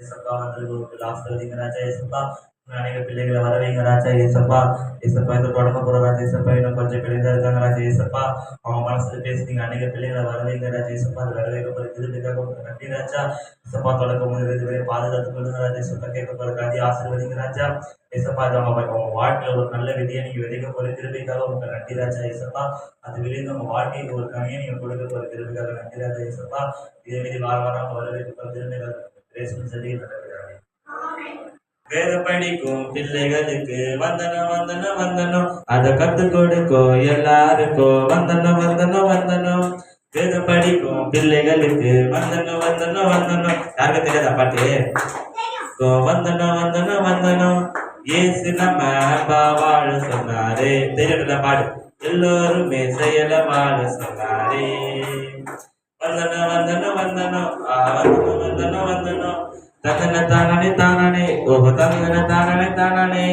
ஏசப்பா வந்து ஆசிர்வதிங்க ராஜா ஏசப்பா அநேக பிள்ளைகளை வர வைங்க ராஜா ஏசப்பா ஏசப்பா இந்த தொடங்க போற ராஜா ஏசப்பா இன்னும் கொஞ்சம் பிள்ளைங்க இருக்காங்க ராஜா ஏசப்பா அவங்க மனசுல பேசுறீங்க அநேக பிள்ளைகளை வர வைங்க ராஜா ஏசப்பா அது வர போற திருப்பிக்காக உங்களுக்கு நன்றி ராஜா ஏசப்பா தொடக்க முதல் இதுவரை பாதுகாத்து கொள்ளுங்க ராஜா ஏசப்பா போற ராஜா ஆசீர்வதிங்க ராஜா ஏசப்பா அது அவங்க அவங்க வாழ்க்கையில ஒரு நல்ல விதியை நீங்க விதைக்க போற திருப்பிக்காக உங்களுக்கு நன்றி ராஜா ஏசப்பா அது விளைந்து உங்க வாழ்க்கைக்கு ஒரு கனியை நீங்க கொடுக்க போற திருப்பிக்காக நன்றி ராஜா ஏசப்பா இதே விதி வார வாரம் வர வைக்க போற திரும்பிக்காக பேசணும் படிக்கும் பிள்ளைகளுக்கு வந்தனம் வந்தனம் வந்தனம். அத கத்து கொடுக்கும் எல்லாருக்கும் வந்தனம் வந்தனம் வந்தனம். வேத படிக்கும் பிள்ளைகளுக்கு வந்தனம் வந்தனம் வந்தனம். யாருக்கு தெரியாதா பாட்டு? வந்தனம் வந்தனம் வந்தனம். ஏசு நம்ம அன்பா வாழ சொன்னாரே. தெரியல பாடு எல்லோருமே செயல வாழ சொன்னாரே. வந்தனம் வந்தனம் வந்தனம் ஆ, வந்தனம் தகன வந்தனம் தந்தன தானே தானே ஓஹோ தந்தன தானே தானே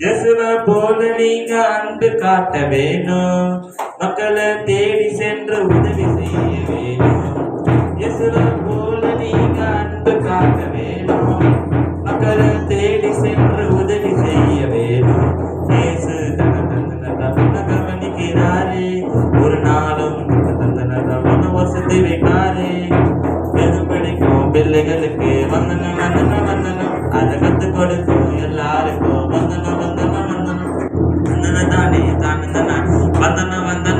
இயேசுவ போல நீங்க அன்பு காட்ட வேணும். மக்களை தேடி சென்று உதவி செய்ய வேணும். இயேசுவை எது படிக்கும்? பிள்ளைகளுக்கு வந்தனம் வந்தனம் வந்தனம் அதை கத்து கொடுக்கும் எல்லாருக்கும் வந்தனம் வந்தனம் வந்தனம் வந்தன தானே தான். வந்தன வந்தன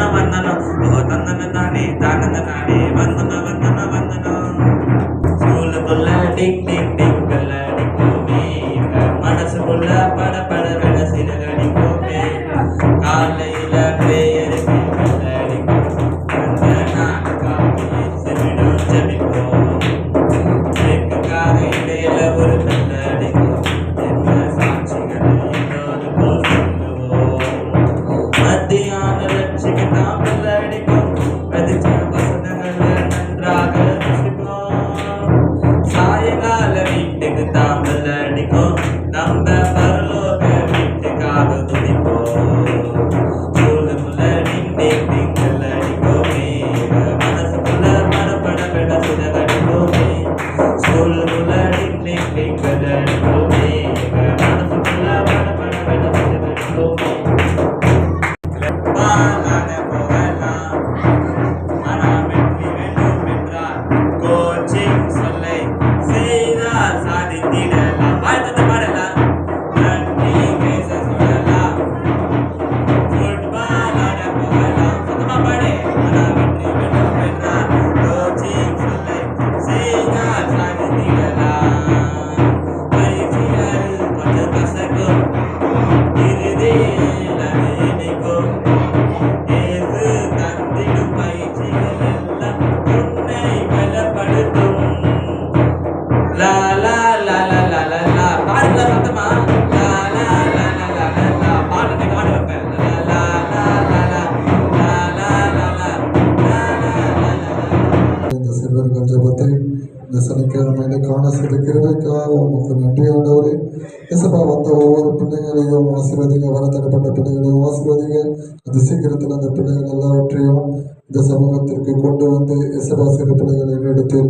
இந்த சமூகத்திற்கு கொண்டு வந்து இசப்பா சிறு பிள்ளைகளை எடுத்து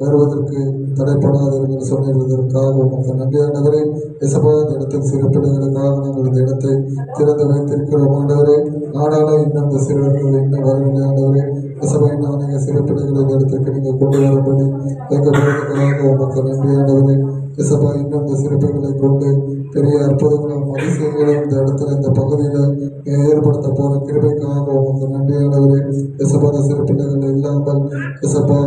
வருவதற்கு தடைப்படாதவர்கள் சொன்னதற்காக உமக்கு நன்றி. ஆண்டவரே இசப்பா இந்த இடத்தில் சிறு பிள்ளைகளுக்காக நாங்கள் இந்த இடத்தை திறந்து வைத்திருக்கிறோம். ஆண்டவரே ஆனாலும் இன்னும் இந்த சிறுவர்கள் இன்னும் வரவில்லை. ஆண்டவரே சபையின் அநேக சிறு பிள்ளைகளை இந்த இடத்திற்கு நீங்கள் கொண்டு வரும்படி எங்கள் பிள்ளைகளுக்காக உமக்கு நன்றியானவரே இசபா இன்னும் இந்த சிறப்புகளை கொண்டு பெரிய அற்புதங்களும் அதிசயங்களும் இந்த இடத்துல இந்த பகுதியில் ஏற்படுத்த போற கிருபைக்காக உமக்கு நன்றியானவரே இசபா இந்த சிறு பிள்ளைகள் இல்லாமல் இசப்பா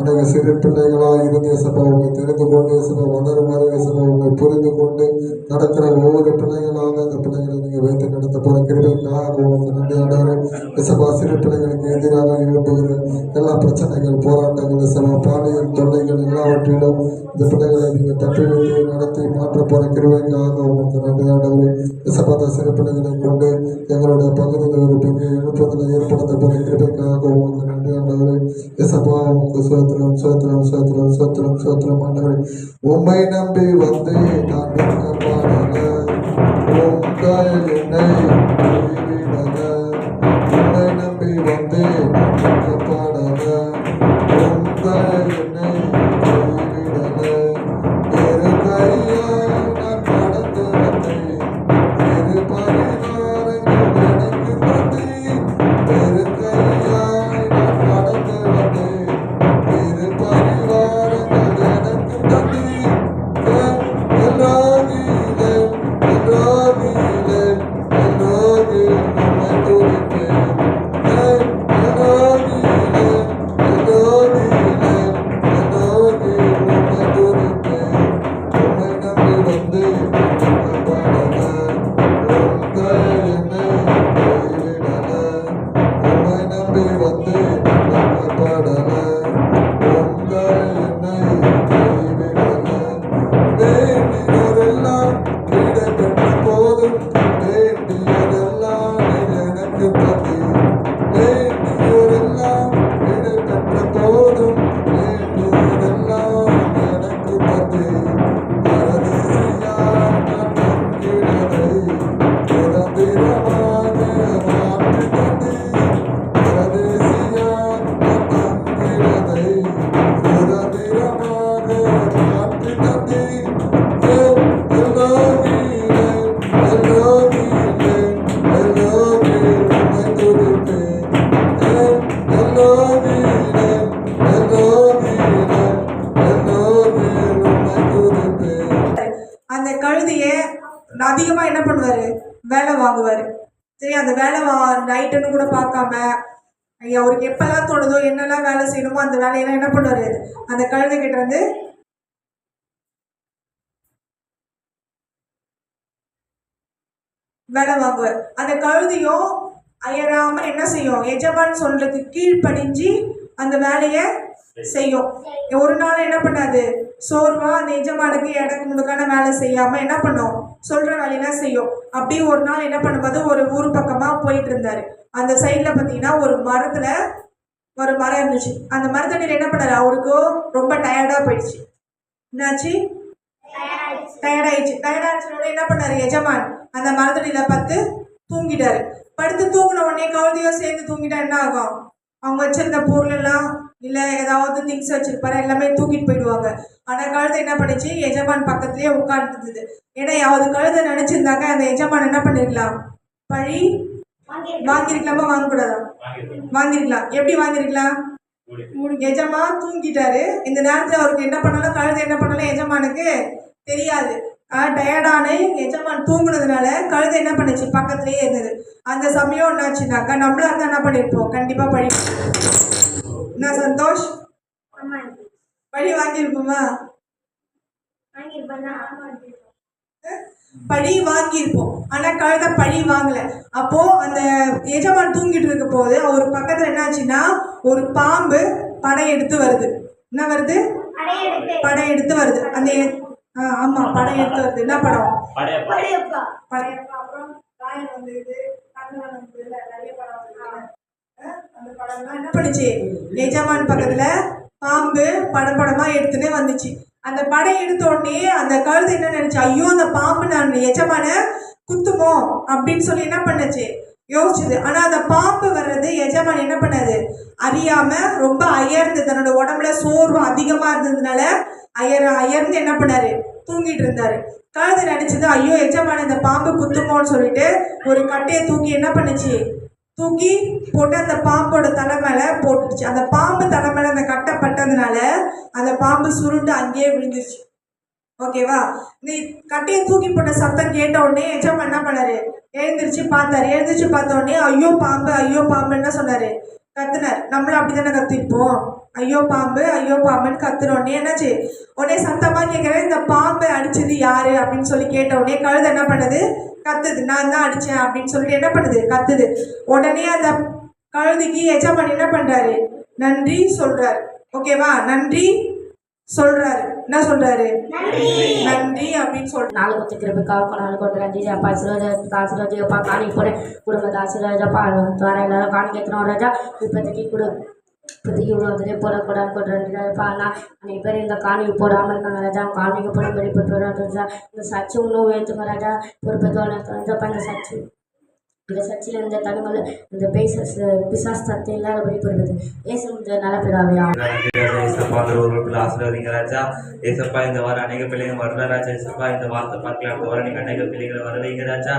அநேக சிறு பிள்ளைகளாக இருந்து இசப்பா உங்களை தெரிந்து கொண்டு இசப்பா வளருமாறு இசப்பா உங்களை புரிந்து கொண்டு நடக்கிற ஒவ்வொரு பிள்ளைகளாக இந்த பிள்ளைகளை நீங்கள் வைத்து நடத்த போற கிருபைக்காக உமக்கு நன்றியானவரே இசப்பா சிறு பிள்ளைகளுக்கு எதிராக எழுப்புகிற எல்லா பிரச்சனைகள் போராட்டங்கள் சில பாலியல் தொல்லைகள் எல்லாவற்றிலும் இந்த பிள்ளைகளை நீங்கள் தப்பி வைத்து நடத்தி மாற்ற போற கிருபைக்காக உங்களுக்கு நன்றி ஆண்டவரே விசபாத சிறு பிள்ளைகளை கொண்டு எங்களுடைய பகுதியில் ஒரு பெரிய எழுப்புதலை ஏற்படுத்த போற கிருபைக்காக உங்களுக்கு நன்றி ஆண்டவரே விசபா உங்களுக்கு சோத்திரம் சோத்திரம் சோத்திரம் சோத்திரம் சோத்திரம் ஆண்டவரே உண்மை நம்பி வந்து நான் மக்கள் என்னை நம்பி வந்தேன். வேலை வாங்குவார். சரி அந்த வேலை வா நைட்டுன்னு கூட பார்க்காம ஐயா அவருக்கு எப்பெல்லாம் தோணுதோ என்னெல்லாம் வேலை செய்யணுமோ அந்த வேலையெல்லாம் என்ன பண்ணுவார்? அந்த கழுதை கிட்ட வந்து வேலை வாங்குவார். அந்த கழுதையும் அயராம என்ன செய்யும்? எஜமான் சொல்றதுக்கு கீழ்ப்படிஞ்சு அந்த வேலையை செய்யும். ஒரு நாள் என்ன பண்ணாது? சோர்வா அந்த எஜமானுக்கு எனக்கு முழுக்கான வேலை செய்யாம என்ன பண்ணும்? சொல்ற வேலையெல்லாம் செய்யும். அப்படியே ஒரு நாள் என்ன பண்ணும்போது ஒரு ஊர் பக்கமா போயிட்டு இருந்தாரு. அந்த சைட்ல பாத்தீங்கன்னா ஒரு மரத்துல ஒரு மரம் இருந்துச்சு. அந்த மரத்தடியில் என்ன பண்ணாரு? அவருக்கு ரொம்ப டயர்டா போயிடுச்சு. என்னாச்சு? டயர்ட் ஆயிடுச்சு. டயர்ட் ஆயிடுச்சோட என்ன பண்ணாரு? எஜமான் அந்த மரத்தடியில பார்த்து தூங்கிட்டாரு. படுத்து தூங்கின உடனே கழுதியும் சேர்ந்து தூங்கிட்டா என்ன ஆகும்? அவங்க வச்சிருந்த பொருள் எல்லாம் இல்ல ஏதாவது திங்ஸ் வச்சிருப்பாரு எல்லாமே தூக்கிட்டு போயிடுவாங்க. ஆனா கழுதை என்ன பண்ணுச்சு? எஜமான் பக்கத்துலயே உட்கார்ந்துருந்தது. ஏன்னா யாவது கழுதை நினைச்சிருந்தாங்க அந்த எஜமான் என்ன பண்ணிருக்கலாம்? பழி வாங்கிருக்கலாமா வாங்கக்கூடாதா. வாங்கிருக்கலாம் எப்படி வாங்கிருக்கலாம் எஜமா தூங்கிட்டாரு. இந்த நேரத்துல அவருக்கு என்ன பண்ணாலும் கழுதை என்ன பண்ணாலும் எஜமானுக்கு தெரியாது. டயர்டான எஜமான் தூங்குனதுனால கழுதை என்ன பண்ணுச்சு? பக்கத்துலயே இருந்தது. அந்த சமயம் என்னாச்சுனாக்கா நம்மளா இருந்தா என்ன பண்ணிருப்போம்? கண்டிப்பா பழி என்ன சந்தோஷ்? பழி வாங்கியிருப்போமா? பழி வாங்கியிருப்போம். ஆனா கழுதை பழி வாங்கல. அப்போ அந்த எஜமான் தூங்கிட்டு இருக்க போது அவர் பக்கத்துல என்னாச்சுன்னா ஒரு பாம்பு படம் எடுத்து வருது. என்ன வருது? படம் எடுத்து வருது. அந்த ஆமா படம் எடுத்து வருது என்ன படம்? படையப்பா. படையப்பா. அப்புறம் ராயன் வந்தது கண்ணன் வந்தது நிறைய படம் வந்தது அந்த படம்லாம் என்ன பண்ணுச்சு? எஜமான் பக்கத்துல பாம்பு படம் படமா எடுத்துனே வந்துச்சு. அந்த படம் எடுத்த உடனே அந்த கழுதை என்ன நினைச்சு ஐயோ அந்த பாம்பு நான் எஜமான குத்துமோ? அப்படின்னு சொல்லி என்ன பண்ணுச்சு? யோசிச்சுது. ஆனால் அந்த பாம்பு வர்றது எஜமான் என்ன பண்ணாது அறியாம ரொம்ப அயர்ந்து தன்னோட உடம்புல சோர்வு அதிகமாக இருந்ததுனால அயர் அயர்ந்து என்ன பண்ணாரு? தூங்கிட்டு இருந்தாரு. கழுதை நினைச்சது ஐயோ எஜமான இந்த பாம்பு குத்துமோன்னு சொல்லிட்டு ஒரு கட்டையை தூக்கி என்ன பண்ணுச்சு? தூக்கி போட்டு அந்த பாம்போட தலை போட்டுச்சு அந்த பாம்பு தலை அந்த கட்டை பட்டதுனால அந்த பாம்பு சுருண்டு அங்கேயே விழுந்துருச்சு. ஓகேவா? இந்த கட்டையை தூக்கி போட்ட சத்தம் கேட்ட உடனே எஜமான் என்ன பண்ணாரு? எழுந்திரிச்சு பார்த்தாரு. எழுந்திரிச்சு பார்த்த உடனே ஐயோ பாம்பு ஐயோ பாம்புன்னு சொன்னார். சொன்னாரு கத்துனார். நம்மளும் அப்படிதானே கத்திப்போம் ஐயோ பாம்பு ஐயோ பாம்புன்னு கத்துன உடனே என்னாச்சு? உடனே சத்தமா கேட்குறேன் இந்த பாம்பை அடிச்சது யாரு? அப்படின்னு சொல்லி கேட்ட உடனே கழுதை என்ன பண்ணுது? கத்துது. நான் தான் அடிச்சேன். அப்படின்னு சொல்லிட்டு என்ன பண்ணுது? கத்துது. உடனே அந்த கழுதைக்கு எஜமான் என்ன பண்றாரு? நன்றி சொல்றாரு. ஓகேவா? நன்றி சொல்றாரு. என்ன சொல்றாரு? நன்றி. அப்படின்னு சொல்லி நாலு கொத்து கிருபிக்காக கொண்டாடு கொண்டு நன்றி அப்பா சிவராஜா சிரோஜப்பா அப்பா காணி போட. குடும்பத்தா சிரோஜப்பா வர எல்லாரும் காணி கேட்கணும் ராஜா. இப்போதைக்கு கொடு. இப்போதைக்கு இவ்வளோ வந்துட்டு போடக்கூடாது கொண்டு நன்றிப்பா நான் அன்றைக்கு பேர் இந்த காணிக்கு போடாமல் இருக்காங்க ராஜா. அவங்க காணிக்கு போடும்படி போட்டு வராது இந்த சச்சு இன்னும் உயர்த்துங்க ராஜா. பொறுப்பத்தோட ராஜாப்பா இந்த சச்சு இந்த சர்ச்சில் இருந்த தகவல் இந்த பேசஸ் பிசாஸ் தத்தை இல்லாத வெளிப்படுவது ஏசு இந்த நலப்பிடாவையா ஏசப்பா அந்த ஒரு ஆசீர்வதிங்க ராஜா. ஏசப்பா இந்த வாரம் அநேக பிள்ளைங்க வரல ராஜா? ஏசப்பா இந்த வார்த்தை பார்க்கலாம் அடுத்த வாரம் நீங்க அநேக பிள்ளைகளை வர வைங்க ராஜா.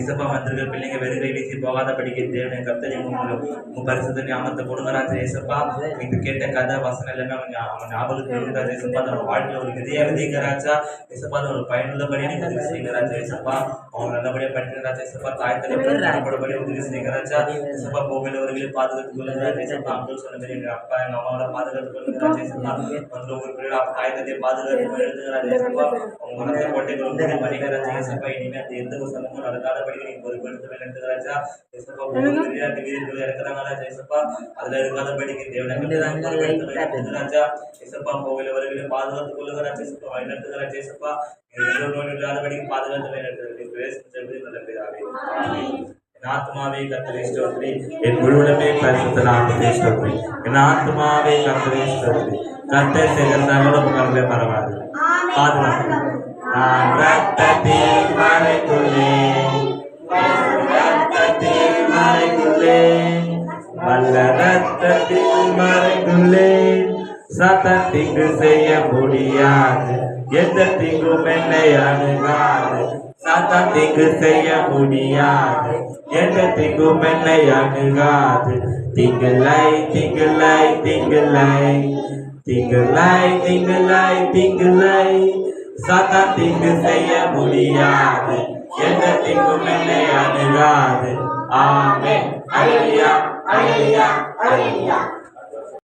ஏசப்பா வந்திருக்க பிள்ளைங்க வெறுகை வீசி போகாத படிக்க தேவனை கர்த்தனை உங்க உங்க பரிசுத்த ஞாபகத்தை கொடுங்க ராஜா ஏசப்பா. இது கேட்ட கதை வசனம் எல்லாமே அவங்க அவங்க ஞாபகத்துக்கு வருங்க ராஜா. ஏசப்பா அதோட வாழ்க்கையில ஒரு விதையா விதைங்க ராஜா. ஏசப்பா அது ஒரு பயனுள்ளபடியா நீங்க செய்யுங்க ராஜா ஏசப்பா. அவங்க நல்லபடியா படிக்கிற ராஜா ஏசப்பா தாய் தலைவர் படப்படியா உதவி செய்யுங்க ராஜா ஏசப்பா போகிறவர்களை பாதுகாத்துக் கொள்ளுங்க ராஜா ஏசப்பா அப்துல் சொன்ன மாதிரி எங்க அப்பா எங்க அம்மாவோட கொள்ளுங்க வந்து ஒவ்வொரு தாய் தந்தையை பாதுகாத்து எழுதுங்க ராஜா ஏசப்பா அவங்க அந்த எந்த ஒரு சமூகம் நடக்காதபடி நீங்க பொறுப்பெடுத்து ஏசப்பா ஒவ்வொரு விளையாட்டு வீரர்கள் இருக்கிறாங்க ராஜா ஏசப்பா அதுல இருக்காதபடிக்கு ராஜா எந்த நோய் இல்லாதபடிக்கு பாதுகாத்து ஆத்மாவே கர்த்தரை ஸ்தோத்திரி. என் முழுவதுமே பரிசுத்த நாமத்தை ஸ்தோத்திரி. என் ஆத்மாவே பாதுகாப்பு. நான் ரத்தத்தில் ரத்தத்தில் வல்ல ரத்தத்தில் மறைத்துள்ளேன் சத்தத்திற்கு செய்ய முடியாது. எந்த தீங்கும் என்னை அணுகாது. சத்தத்திற்கு செய்ய முடியாது. எந்த தீங்கும் என்னை அணுகாது. திங்களை திங்களை திங்களை திங்களை திங்களை திங்களை சாத்தான் தீங்கு செய்ய முடியாது. எந்த தீங்கும் என்னை அணுகாது. ஆமே அழியா அழியா அழியா